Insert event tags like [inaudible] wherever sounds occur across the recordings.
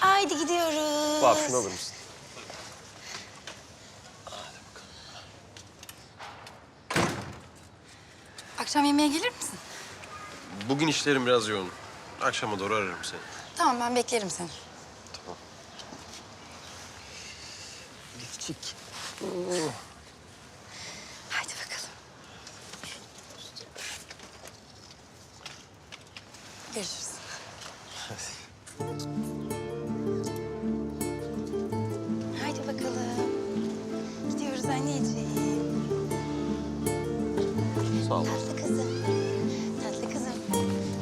Haydi gidiyoruz. Vahap şunu alır mısın? Akşam yemeğe gelir misin? Bugün işlerim biraz yoğun. Akşama doğru ararım seni. Tamam ben beklerim seni. Tamam. Haydi bakalım. Görüşürüz. Anneciğim. Sağ ol. Tatlı kızım. Tatlı kızım.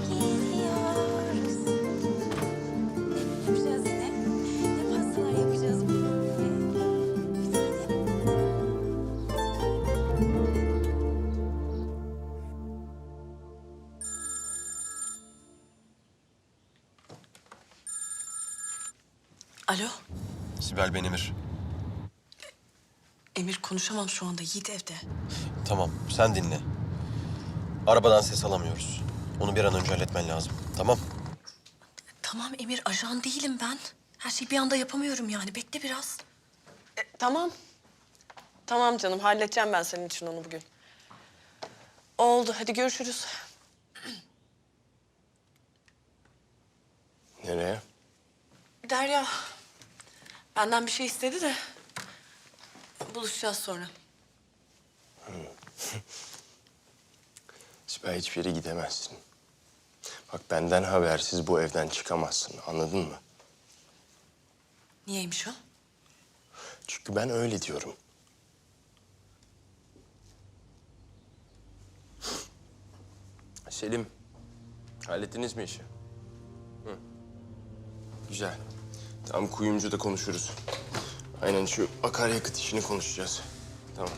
Gidiyoruz. Ne yapacağız yine? Ne pastalar yapacağız bugün? Bir tane. Alo, Sibel ben Emir. Konuşamam şu anda. Yiğit evde. Tamam sen dinle. Arabadan ses alamıyoruz. Onu bir an önce halletmen lazım. Tamam. Tamam Emir, ajan değilim ben. Her şeyi bir anda yapamıyorum yani. Bekle biraz. E, tamam. Tamam canım halledeceğim ben senin için onu bugün. Oldu hadi görüşürüz. Nereye? Derya benden bir şey istedi de buluşacağız sonra. [laughs] Sibel hiçbir yere gidemezsin. Bak benden habersiz bu evden çıkamazsın. Anladın mı? Niyeymiş o? Çünkü ben öyle diyorum. [laughs] Selim, hallettiniz mi işi? Hı. Güzel. Tamam kuyumcuda konuşuruz. Aynen şu akaryakıt işini konuşacağız. Tamam.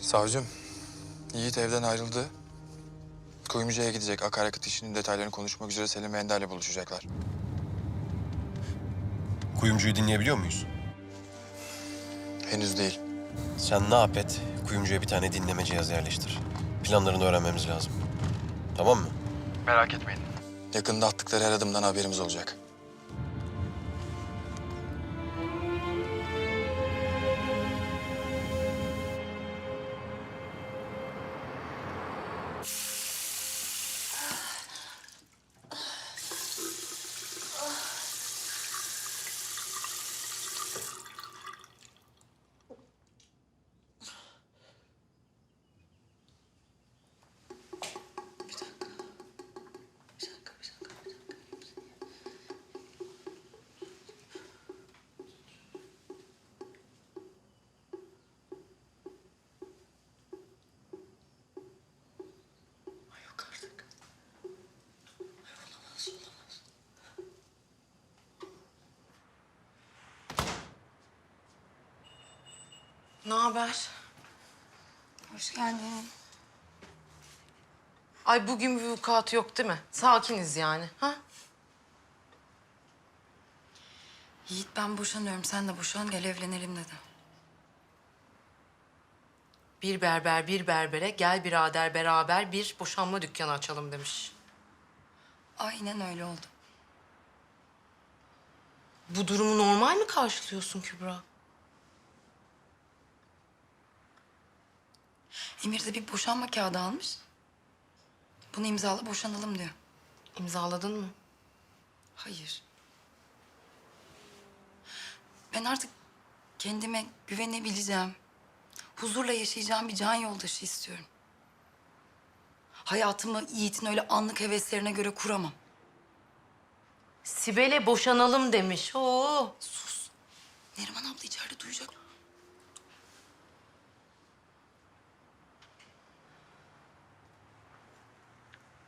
Savcım, Yiğit evden ayrıldı. Kuyumcuya gidecek. Akaryakıt işinin detaylarını konuşmak üzere Selim ve Ender'le buluşacaklar. Kuyumcuyu dinleyebiliyor muyuz? Henüz değil. Sen ne yap et? Kuyumcuya bir tane dinleme cihazı yerleştir. Planlarını öğrenmemiz lazım. Tamam mı? Merak etmeyin. Yakında attıkları her adımdan haberimiz olacak. Ne haber? Hoş geldin. Ay bugün bir vukuat yok değil mi? Sakiniz yani. Ha? Yiğit ben boşanıyorum. Sen de boşan gel evlenelim dedi. Bir berber bir berbere gel birader beraber bir boşanma dükkanı açalım demiş. Aynen öyle oldu. Bu durumu normal mi karşılıyorsun Kübra? Emir de bir boşanma kağıdı almış. Bunu imzala boşanalım diyor. İmzaladın mı? Hayır. Ben artık kendime güvenebileceğim, huzurla yaşayacağım bir can yoldaşı istiyorum. Hayatımı Yiğit'in öyle anlık heveslerine göre kuramam. Sibel'e boşanalım demiş. Oo. Sus. Neriman abla içeride duyacak.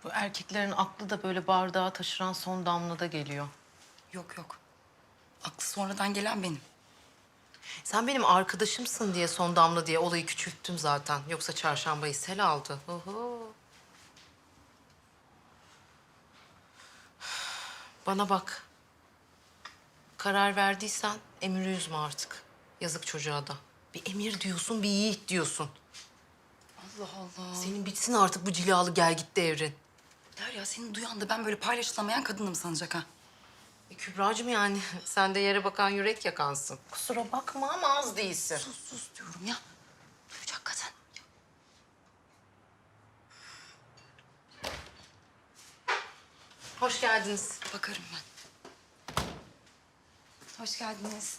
Bu erkeklerin aklı da böyle bardağa taşıran son damlada geliyor. Yok yok. Aklı sonradan gelen benim. Sen benim arkadaşımsın diye son damla diye olayı küçülttüm zaten. Yoksa çarşambayı sel aldı. Oho. Bana bak. Karar verdiysen Emir'i üzme artık. Yazık çocuğa da. Bir emir diyorsun, bir yiğit diyorsun. Allah Allah. Senin bitsin artık bu cilalı gel git devrin. Derya seni duyan da ben böyle paylaşılamayan kadınım sanacak ha. E, Kübra'cığım yani sen de yere bakan yürek yakansın. Kusura bakma ama az değilsin. Sus sus diyorum ya. Duyacak kadın. Hoş geldiniz. Bakarım ben. Hoş geldiniz.